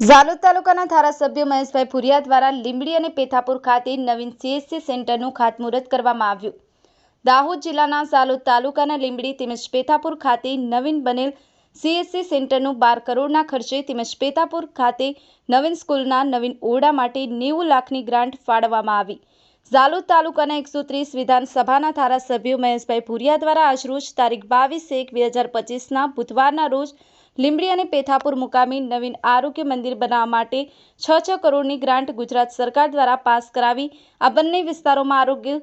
ઝાલોદ તાલુકાના ધારાસભ્ય મહેશભાઈ ભુરિયા દ્વારા લીંબડી અને પેથાપુર ખાતે નવીન સીએસસી સેન્ટરનું ખાતમુહૂર્ત કરવામાં આવ્યું. દાહોદ જિલ્લાના ઝાલોદ તાલુકાના લીંબડી તેમજ પેથાપુર ખાતે નવીન બનેલ સીએસસી સેન્ટરનું બાર કરોડના ખર્ચે તેમજ પેથાપુર ખાતે નવીન સ્કૂલના નવીન ઓરડા માટે નેવું લાખની ગ્રાન્ટ ફાળવવામાં આવી. ઝાલોદ તાલુકાના એકસો ત્રીસ વિધાનસભાના ધારાસભ્ય મહેશભાઈ ભુરિયા દ્વારા આજરોજ તારીખ બાવીસ એક બે હજાર પચીસના બુધવારના રોજ લીંબડી અને પેથાપુર મુકામી નવીન આરોગ્ય મંદિર બનાવવા માટે છ છ કરોડની ગ્રાન્ટ ગુજરાત સરકાર દ્વારા પાસ કરાવી આ બંને વિસ્તારોમાં આરોગ્ય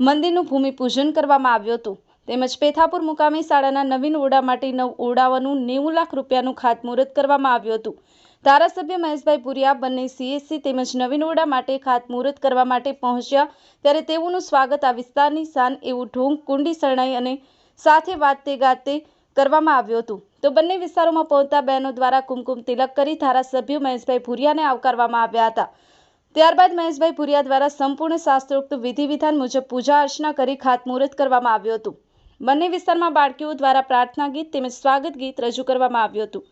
મંદિરનું ભૂમિપૂજન કરવામાં આવ્યું હતું. તેમજ પેથાપુર મુકામી શાળાના નવીન ઓરડા માટે નવ ઓરડાઓનું નેવું લાખ રૂપિયાનું ખાતમુહૂર્ત કરવામાં આવ્યું હતું. ધારાસભ્ય મહેશભાઈ પુરિયા બંને સીએસસી તેમજ નવીન ઓરડા માટે ખાતમુહૂર્ત કરવા માટે પહોંચ્યા ત્યારે તેઓનું સ્વાગત આ વિસ્તારની શાન એવું ઢોંગ, કુંડી, શરણાઈ અને સાથે વાતે ગાતે કરવામાં આવ્યું હતું. તો બંને વિસ્તારોમાં પહોંચતા બહેનો દ્વારા કુમકુમ તિલક કરી ધારાસભ્ય મહેશભાઈ ભુરિયાને આવકારવામાં આવ્યા હતા. ત્યારબાદ મહેશભાઈ ભુરિયા દ્વારા સંપૂર્ણ શાસ્ત્રોક્ત વિધિવિધાન મુજબ પૂજા અર્ચના કરી ખાતમુહૂર્ત કરવામાં આવ્યું હતું. બંને વિસ્તારમાં બાળકીઓ દ્વારા પ્રાર્થના ગીત તેમજ સ્વાગત ગીત રજૂ કરવામાં આવ્યું હતું.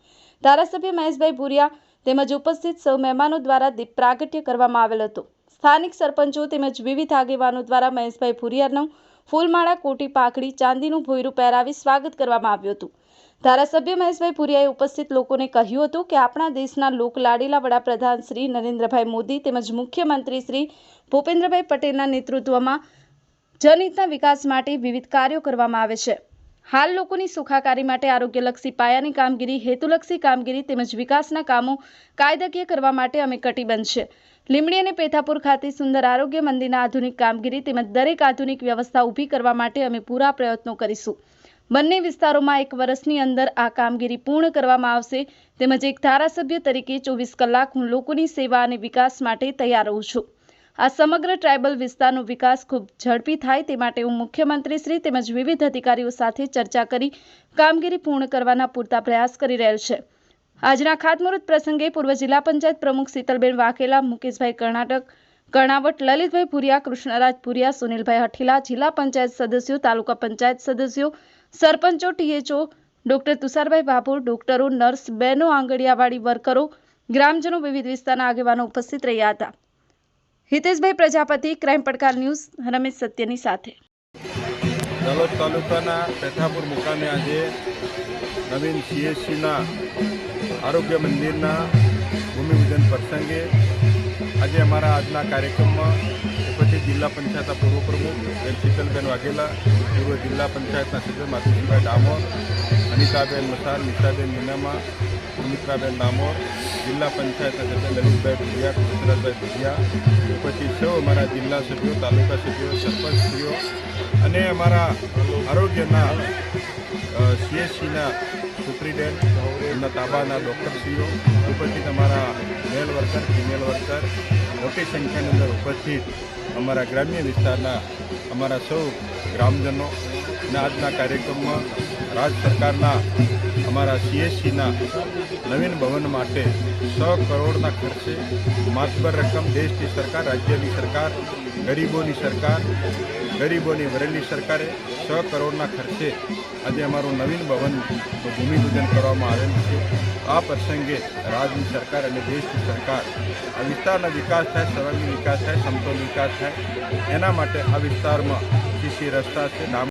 ધારાસભ્ય મહેશભાઈ ભુરિયા તેમજ ઉપસ્થિત સૌ મહેમાનો દ્વારા દીપ પ્રાગટ્ય કરવામાં આવેલ હતું. સ્થાનિક સરપંચો તેમજ વિવિધ આગેવાનો દ્વારા મહેશભાઈ ભુરિયાનું ફૂલમાળા કોટી પાકડી ચાંદીનું ભોયરું પહેરાવી સ્વાગત કરવામાં આવ્યું હતું. ધારાસભ્ય મહેશભાઈ પુરિયાએ ઉપસ્થિત લોકોને કહ્યું હતું કે આપણા દેશના લોકલાડીલા વડાપ્રધાન શ્રી નરેન્દ્રભાઈ મોદી તેમજ મુખ્યમંત્રી શ્રી ભૂપેન્દ્રભાઈ પટેલના નેતૃત્વમાં જનહિતના વિકાસ માટે વિવિધ કાર્યો કરવામાં આવે છે. હાલ લોકોની સુખાકારી માટે આરોગ્યલક્ષી પાયાની કામગીરી, હેતુલક્ષી કામગીરી તેમજ વિકાસના કામો કાયદાકીય કરવા માટે અમે કટિબંધ છે. લીમડી અને પેથાપુર ખાતે સુંદર આરોગ્ય મંદિરના આધુનિક કામગીરી તેમજ દરેક આધુનિક વ્યવસ્થા ઊભી કરવા માટે અમે પૂરા પ્રયત્નો કરીશું. બંને વિસ્તારોમાં એક વર્ષની અંદર આ કામગીરી પૂર્ણ કરવામાં આવશે તેમજ એક ધારાસભ્ય તરીકે ચોવીસ કલાક હું લોકોની સેવા અને વિકાસ માટે તૈયાર રહું છું. આ સમગ્ર ટ્રાયબલ વિસ્તારનો વિકાસ ખૂબ ઝડપી થાય તે માટે હું મુખ્યમંત્રી શ્રી તેમજ વિવિધ અધિકારીઓ સાથે ચર્ચા કરી કામગીરી પૂર્ણ કરવાના પૂરતા પ્રયાસ કરી રહેલ છે. આજના ખાતમુહૂર્ત પ્રસંગે પૂર્વ જિલ્લા પંચાયત પ્રમુખ શીતલબેન વાઘેલા, મુકેશભાઈ કર્ણાટક, કર્ણાવટ, લલિતભાઈ ભુરિયા, કૃષ્ણરાજ ભુરિયા, સુનિલભાઈ હઠીલા, જિલ્લા પંચાયત સદસ્યો, તાલુકા પંચાયત સદસ્યો, સરપંચો, ટીએચઓ, ડોક્ટર તુષારભાઈ ભાભોર, ડોક્ટરો, નર્સ, બહેનો, આંગણિયાવાડી વર્કરો, ગ્રામજનો વિવિધ વિસ્તારના આગેવાનો ઉપસ્થિત રહ્યા હતા. હિતેશભાઈ પ્રજાપતિ ક્રાઇમ પડકાર ન્યૂઝ રમેશ સત્યની સાથે. દલોદ તાલુકાના પેઠાપુર મુકામે આજે નવીન સીએસસીના આરોગ્ય મંદિરના ભૂમિપૂજન પ્રસંગે આજે અમારા આજના કાર્યક્રમમાં ઉપસ્થિત જિલ્લા પંચાયતના પૂર્વ પ્રમુખ બેન શીતલબેન વાઘેલા, પૂર્વ જિલ્લા પંચાયતના સભ્ય માતુજીભાઈ ડામોર અનિતાબેન મસાલ મિત્રાબેન મીનામા સુમિત્રાબેન ડામોર જિલ્લા પંચાયત અધ્યક્ષ લલિતભાઈ ભુજિયા કુદરતભાઈ ભુજિયા પછી સૌ અમારા જિલ્લા સભ્યો, તાલુકા સભ્યો સરપંચશ્રીઓ અને અમારા આરોગ્યના સીએસસીના સુપ્રિન્ટેન્ડન્ટ એમના તાબાના ડૉક્ટરશ્રીઓ, ઉપસ્થિત અમારા મેલ વર્કર, ફિમેલ વર્કર, મોટી સંખ્યાની અંદર ઉપસ્થિત અમારા ગ્રામ્ય વિસ્તારના અમારા સૌ ગ્રામજનો અને આજના કાર્યક્રમમાં રાજ્ય સરકારના અમારા સીએસસીના નવીન ભવન માટે સો કરોડના ખર્ચે માતબર રકમ દેશની સરકાર, રાજ્યની સરકાર, ગરીબોની સરકાર, ગરીબોની વરેલી સરકારે સો કરોડના ખર્ચે આજે અમારું નવીન ભવનનું ભૂમિપૂજન કરવામાં આવેલું છે. આ પ્રસંગે રાજ્યની સરકાર અને દેશની સરકાર આ વિસ્તારના વિકાસ થાય સર્વાંગી વિકાસ થાય સમતોલ વિકાસ થાય, એના માટે આ વિસ્તારમાં સીસી રસ્તા છે